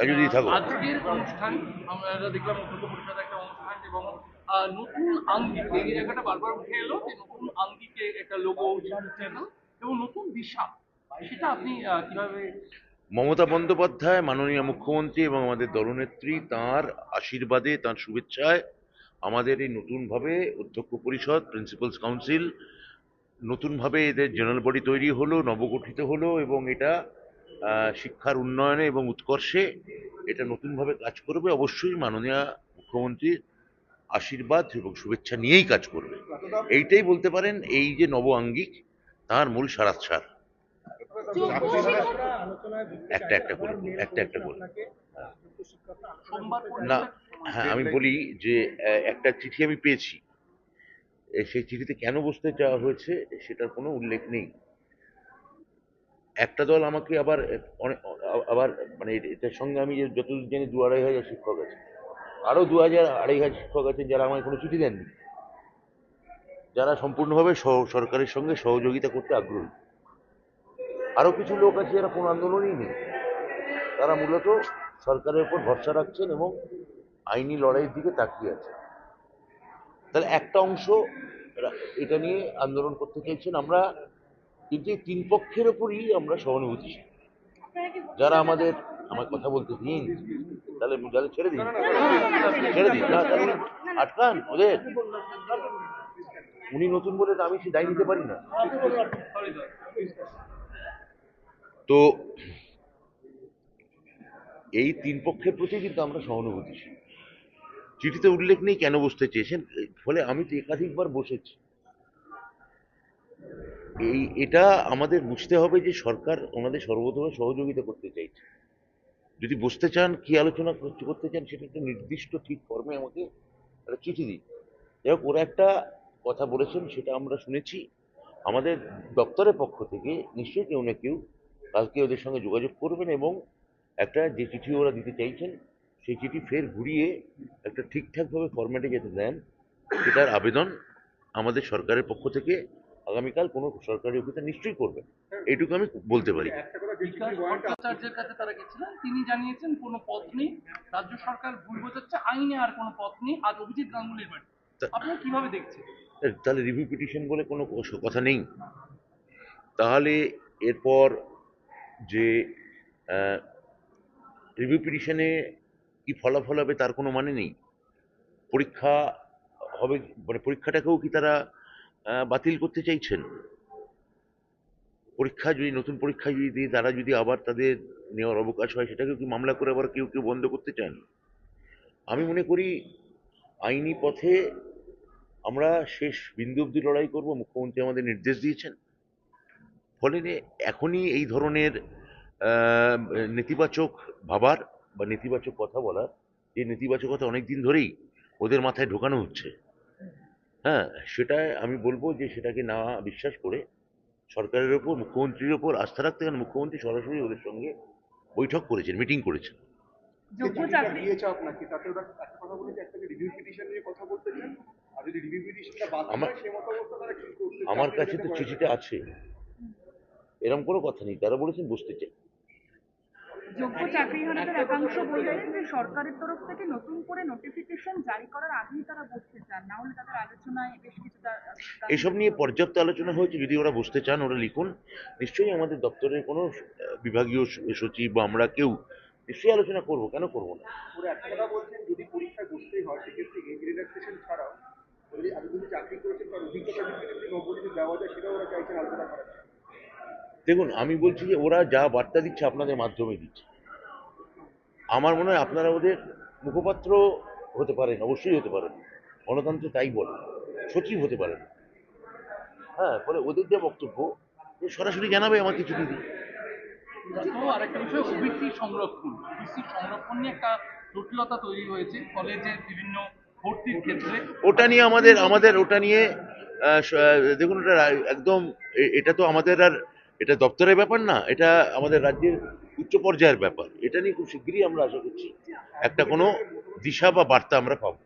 যদি থাকো। আজকের অনুষ্ঠান আমরা দেখলাম অধ্যক্ষ একটা অনুষ্ঠান এবং নতুন আঙ্গিক এই জায়গাটা বারবার উঠে এলো যে নতুন আঙ্গিকে একটা লোগো চ্যানেল এবং নতুন দিশা সেটা আপনি কীভাবে মমতা বন্দ্যোপাধ্যায় মাননীয় মুখ্যমন্ত্রী এবং আমাদের দলনেত্রী তাঁর আশীর্বাদে তার শুভেচ্ছায় আমাদের এই নতুনভাবে অধ্যক্ষ পরিষদ প্রিন্সিপালস কাউন্সিল নতুনভাবে এদের জেনারেল বডি তৈরি হলো নবগঠিত হলো এবং এটা শিক্ষার উন্নয়নে এবং উৎকর্ষে এটা নতুনভাবে কাজ করবে। অবশ্যই মাননীয় মুখ্যমন্ত্রীর আশীর্বাদ এবং শুভেচ্ছা নিয়েই কাজ করবে। এইটাই বলতে পারেন, এই যে নব আঙ্গিক তাঁর মূল সারাৎসার। একটা একটা করে, একটা একটা করে। না হ্যাঁ আমি বলি যে একটা চিঠি আমি পেয়েছি। সেই চিঠিতে কেন বসতে চাওয়া হয়েছে, সেটার কোনো উল্লেখ নেই। একটা দল আমাকে আবার, অনেক, আবার মানে এটার সঙ্গে আমি যে যতদূর জানি দু আড়াই হাজার শিক্ষক আছে। আরও দু হাজার আড়াই হাজার শিক্ষক আছেন যারা আমায় কোনো চিঠি দেননি। যারা সম্পূর্ণভাবে সহ- সরকারের সঙ্গে সহযোগিতা করতে আগ্রহী। আরও কিছু লোক আছে যারা কোনো আন্দোলনই নেই। তারা মূলত সরকারের উপর ভরসা রাখছেন এবং আইনি লড়াইয়ের দিকে তাকিয়ে আছে। তাহলে একটা অংশ এটা নিয়ে আন্দোলন করতে চাইছেন আমরা কিন্তু এই তিন পক্ষের ওপরই আমরা সহানুভূতিশীল যারা আমাদের আমার কথা বলতে দিন, তাহলে যাদের ছেড়ে দিন। ছেড়ে দিন। না, তাহলে আটকান ওদের। উনি নতুন বলে আমি সে দায় নিতে পারি না। তো এই তিন পক্ষের প্রতি কিন্তু আমরা সহানুভূতিশীল চিঠিতে উল্লেখ নেই কেন বসতে চেয়েছেন? ফলে আমি তো একাধিকবার বসেছি। এই, এটা আমাদের বুঝতে হবে যে সরকার ওনাদের সর্বতভাবে সহযোগিতা করতে চাইছে। যদি বসতে চান কি আলোচনা করতে- করতে চান, সেটা একটা নির্দিষ্ট ঠিক ফর্মে আমাকে একটা চিঠি দিন। যাই হোক, ওরা একটা কথা বলেছেন, সেটা আমরা শুনেছি। আমাদের দপ্তরের পক্ষ থেকে নিশ্চয়ই কেউ না কেউ কালকে ওদের সঙ্গে যোগাযোগ করবেন এবং একটা যে চিঠি ওরা দিতে চাইছেন, সেই চিঠি ফের ঘুরিয়ে একটা ঠিকঠাকভাবে ফরম্যাটে যেতে দেন, সেটার আবেদন আমাদের সরকারের পক্ষ থেকে আগামীকাল কোনো সরকারি অফিসার নিশ্চয়ই করবে। এইটুকু আমি বলতে পারি। ভট্টাচার্যের কাছে তারা গেছিলেন। তিনি জানিয়েছেন কোনো পথ নেই। রাজ্য সরকার ভুল বোঝাচ্ছে। আইনে আর কোনো পথ নেই। আজ অভিজিৎ গাঙ্গুলির বাড়ি। আপনারা কীভাবে দেখছেন? তাহলে রিভিউ পিটিশন বলে কোনো কথা নেই। তাহলে এরপর যে রিভিউ পিটিশনে কি ফলাফল হবে তার কোনো মানে নেই। পরীক্ষা হবে মানে পরীক্ষাটাকেও কি তারা বাতিল করতে চাইছেন। পরীক্ষা যদি, নতুন পরীক্ষা যদি দিয়ে তারা যদি আবার তাদের নেওয়ার অবকাশ হয়, সেটাকেও কি মামলা করে আবার কেউ কেউ বন্ধ করতে চান? আমি মনে করি আইনি পথে আমরা শেষ বিন্দু অব্দি লড়াই করব, মুখ্যমন্ত্রী আমাদের নির্দেশ দিয়েছেন। ফলে এখনই এই ধরনের নেতিবাচক ভাবার বা নেতিবাচক কথা বলার, এই নেতিবাচকতা অনেক দিন ধরেই ওদের মাথায় ঢোকানো হচ্ছে। হ্যাঁ সেটা আমি বলব যে সেটাকে না বিশ্বাস করে সরকারের ওপর মুখ্যমন্ত্রীর ওপর আস্থা রাখতে কারণ মুখ্যমন্ত্রী সরাসরি ওদের সঙ্গে বৈঠক করেছেন মিটিং করেছেন। আমার- হয় কাছে তো চিঠিটা আছে। এরকম কোনো কথা নেই তারা বলেছেন বসতে চাই। যোগ্য চাকরিহারাদের একাংশ বললেন যে সরকারের তরফ থেকে নতুন করে নোটিফিকেশন জারি করার আগেই তারা বসতে চান। না হলে তাদের আলোচনায় বেশ কিছুটা এসব নিয়ে পর্যাপ্ত আলোচনা হয়েছে। যদি ওরা বসতে চান ওরা লিখুন। নিশ্চয়ই আমাদের দপ্তরের কোনো বিভাগীয় সচিব বা আমরা কেউ নিশ্চয়ই আলোচনা করব। কেন করব না? ওরা একটা কথা বলছেন যদি পরীক্ষায় বসতেই হয় সেক্ষেত্রে এজ রিল্যাক্সেশন ছাড়াও যদি এতদিন চাকরি করেছেন তার অভিজ্ঞতা যদি দেওয়া যায় সেটাও ওরা চাইছেন আলোচনা জন্য। দেখুন আমি বলছি যে ওরা যা বার্তা দিচ্ছে আপনাদের মাধ্যমে দিচ্ছে। আমার মনে হয় আপনারা ওদের মুখপাত্র হতে পারেন অবশ্যই হতে পারেন। গণতন্ত্র তাই বলে সচিব হতে পারেন। হ্যাঁ ফলে ওদের যে বক্তব্য সরাসরি জানাবে চিঠি দিয়ে তো আরেকটা বিষয় ওবিসি সংরক্ষণ। ওবিসি সংরক্ষণ নিয়ে একটা জটিলতা তৈরি হয়েছে কলেজের বিভিন্ন ভর্তির ক্ষেত্রে ওটা নিয়ে আমাদের আমাদের ওটা নিয়ে দেখুন ওটা একদম এটা তো আমাদের আর এটা দপ্তরের ব্যাপার না, এটা আমাদের রাজ্যের উচ্চ পর্যায়ের ব্যাপার। এটা নিয়ে খুব শীঘ্রই আমরা আশা করছি। একটা কোনো দিশা বা বার্তা আমরা পাবো।